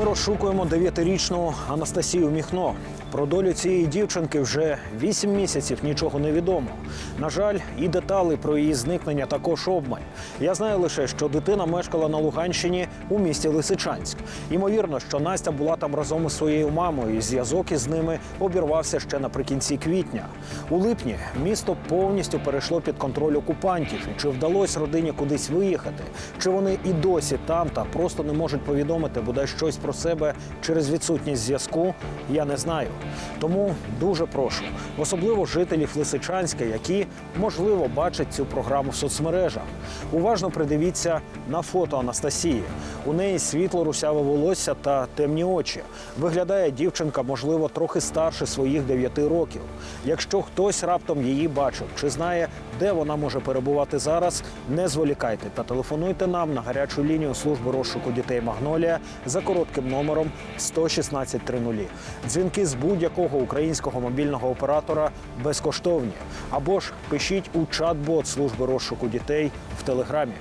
Ми розшукуємо дев'ятирічну Анастасію Міхно. Про долю цієї дівчинки вже вісім місяців нічого не відомо. На жаль, і деталі про її зникнення також обмаль. Я знаю лише, що дитина мешкала на Луганщині у місті Лисичанськ. Ймовірно, що Настя була там разом із своєю мамою, і зв'язок із ними обірвався ще наприкінці квітня. У липні місто повністю перейшло під контроль окупантів. Чи вдалося родині кудись виїхати? Чи вони і досі там та просто не можуть повідомити бодай щось про себе через відсутність зв'язку? Я не знаю. Тому дуже прошу, особливо жителів Лисичанська, які можливо бачать цю програму в соцмережах. Уважно придивіться на фото Анастасії. У неї світло русяве волосся та темні очі. Виглядає дівчинка, можливо, трохи старше своїх 9 років. Якщо хтось раптом її бачив чи знає, де вона може перебувати зараз, не зволікайте та телефонуйте нам на гарячу лінію служби розшуку дітей Магнолія за коротким номером 116 30. Дзвінки з будь-якого українського мобільного оператора безкоштовні. Або ж пишіть у чат-бот служби розшуку дітей в телеграмі.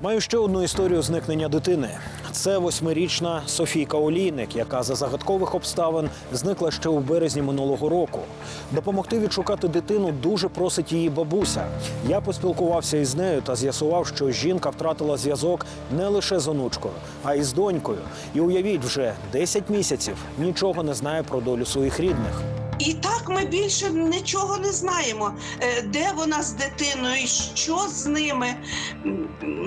Маю ще одну історію зникнення дитини. Це восьмирічна Софійка Олійник, яка за загадкових обставин зникла ще у березні минулого року. Допомогти відшукати дитину дуже просить її бабуся. Я поспілкувався із нею та з'ясував, що жінка втратила зв'язок не лише з онучкою, а й з донькою. І уявіть, вже 10 місяців нічого не знає про долю своїх рідних. І так ми більше нічого не знаємо, Е, де вона з дитиною, що з ними.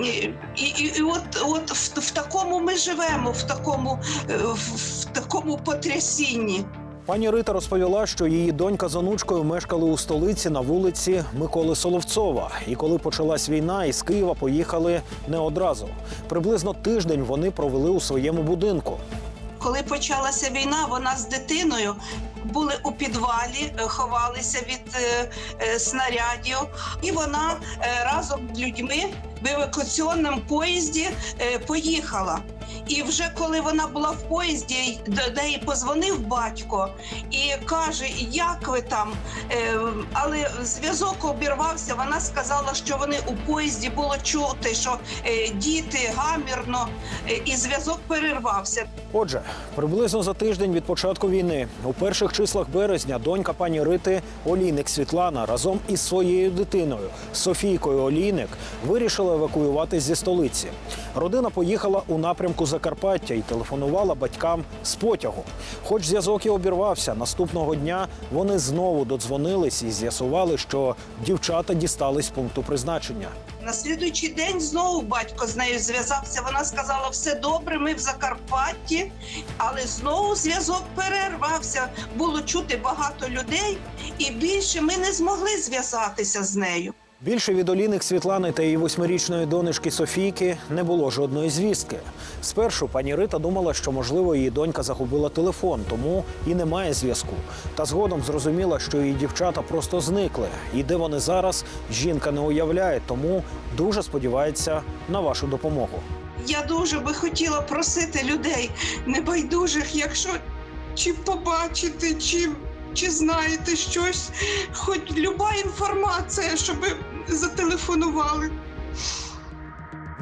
І, і, і от, от в, в такому ми живемо, в такому, е, в, в такому потрясінні. Пані Рита розповіла, що її донька з онучкою мешкали у столиці на вулиці Миколи Соловцова. І коли почалась війна, із Києва поїхали не одразу. Приблизно тиждень вони провели у своєму будинку. Коли почалася війна, вона з дитиною були у підвалі, е, ховалися від е, е, снарядів, і вона разом з людьми в евакуаційному поїзді поїхала. І вже коли вона була в поїзді, до неї позвонив батько і каже: Як ви там? Е, Але зв'язок обірвався. Вона сказала, що вони у поїзді було чути, що е, діти гамірно, е, і зв'язок перервався. Отже, приблизно за тиждень від початку війни, у перших числах березня, донька пані Рити Олійник Світлана разом із своєю дитиною Софійкою Олійник вирішила евакуюватись зі столиці. Родина поїхала у напрямку Закарпаття і телефонувала батькам з потягу. Хоч зв'язок і обірвався, наступного дня вони знову додзвонились і з'ясували, що дівчата дістались пункту призначення. На слідуючий день знову батько з нею зв'язався. Вона сказала, все добре, ми в Закарпатті, але знову зв'язок перервався. Було чути багато людей, і більше ми не змогли зв'язатися з нею. Більше від Оліник Світлани та її восьмирічної донечки Софійки не було жодної звістки. Спершу пані Рита думала, що можливо її донька загубила телефон, тому і немає зв'язку. Та згодом зрозуміла, що її дівчата просто зникли. І де вони зараз, жінка не уявляє, тому дуже сподівається на вашу допомогу. Я дуже би хотіла просити людей небайдужих, якщо чи побачите, чи, чи знаєте щось, хоч люба інформація, щоб зателефонували.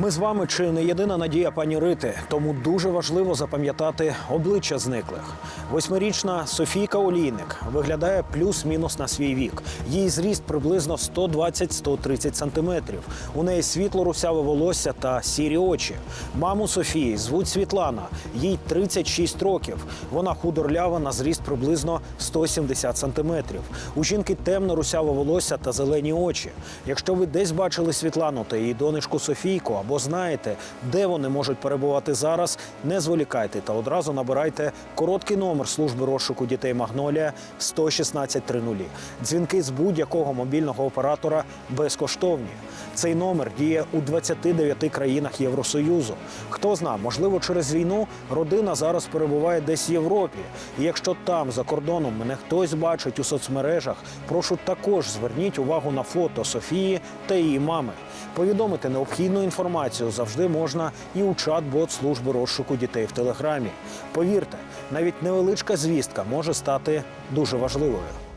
Ми з вами чи не єдина надія пані Рити, тому дуже важливо запам'ятати обличчя зниклих. Восьмирічна Софійка Олійник виглядає плюс-мінус на свій вік. Її зріст приблизно 120-130 сантиметрів. У неї світло русяве волосся та сірі очі. Маму Софії звуть Світлана. Їй 36 років. Вона худорлява на зріст приблизно 170 сантиметрів. У жінки темно русяве волосся та зелені очі. Якщо ви десь бачили Світлану та її донечку Софійку або знаєте, де вони можуть перебувати зараз, не зволікайте та одразу набирайте короткий номер служби розшуку дітей Магнолія 116 30. Дзвінки з будь-якого мобільного оператора безкоштовні. Цей номер діє у 29 країнах Євросоюзу. Хто зна, можливо, через війну родина зараз перебуває десь в Європі. І якщо там за кордоном мене хтось бачить у соцмережах, прошу також зверніть увагу на фото Софії та її мами. Повідомити необхідну інформацію завжди можна і у чат-бот служби розшуку дітей в телеграмі. Повірте, навіть невеличка звістка може стати дуже важливою.